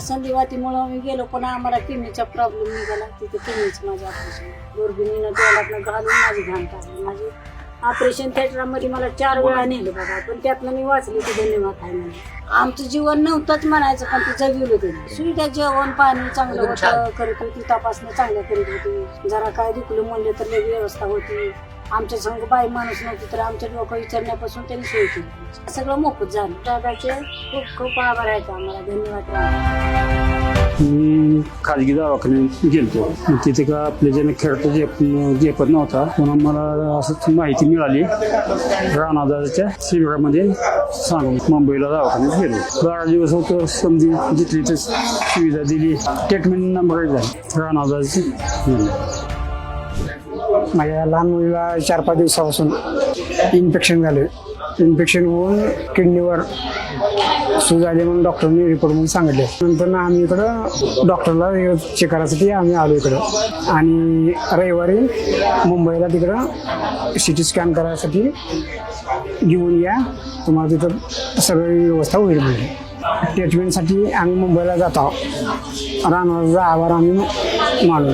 संधिवातीमुळं मी गेलो पण आम्हाला किडनीचा प्रॉब्लेम निघाला. तिथे किडनीच माझ्या ऑपरेशन दुर्बिणीनं तोंडातनं घालून माझी घाण टाकली. माझी ऑपरेशन थिएटरमध्ये मला चार वेळा नेलं बघा पण त्यातनं मी वाचले की धन्यवाद आहे म्हणजे आमचं जीवन नव्हतंच म्हणायचं पण ते जगविलं त्यांनी. सुविधा जेवण पाणी चांगलं होतं करत होती तपासणी चांगल्या करीत होती. जरा काय दुखलं म्हणलं तर लई व्यवस्था होती. आमच्या संग बाई माणूस नव्हती तर आमच्या लोक विचारण्यापासून त्यांनी सोय केली. सगळं मोफत झालं. दादाचे खूप खूप आभार आहेत आम्हाला धन्यवाद. मी खाजगी दवाखान्यात गेलतो. मग तिथे का आपल्या ज्याने खेळतो जे झेपत नव्हता म्हणून मला असं माहिती मिळाली. राणादाच्या शिबिरामध्ये सांगून मुंबईला दवाखान्यात गेलो. बारा दिवस होतो समजी जिथली तर सुविधा दिली. ट्रीटमेंट नंबर झाली. राणादाची माझ्या लहान मुलीला चार पाच दिवसापासून इन्फेक्शन झाले इन्फेक्शन होऊन किडनीवर सुरू झाले म्हणून डॉक्टरने रिपोर्ट म्हणून सांगितले. नंतर आम्ही इकडं डॉक्टरला चेक करायसाठी आम्ही आलो इकडं. आणि रविवारी मुंबईला तिकडं सी टी स्कॅन करायसाठी घेऊन या. तुम्हाला तिथं सगळी व्यवस्था होईल म्हणजे ट्रीटमेंटसाठी आम्ही मुंबईला जात आहोत. रानवाचा आभार आम्ही मानू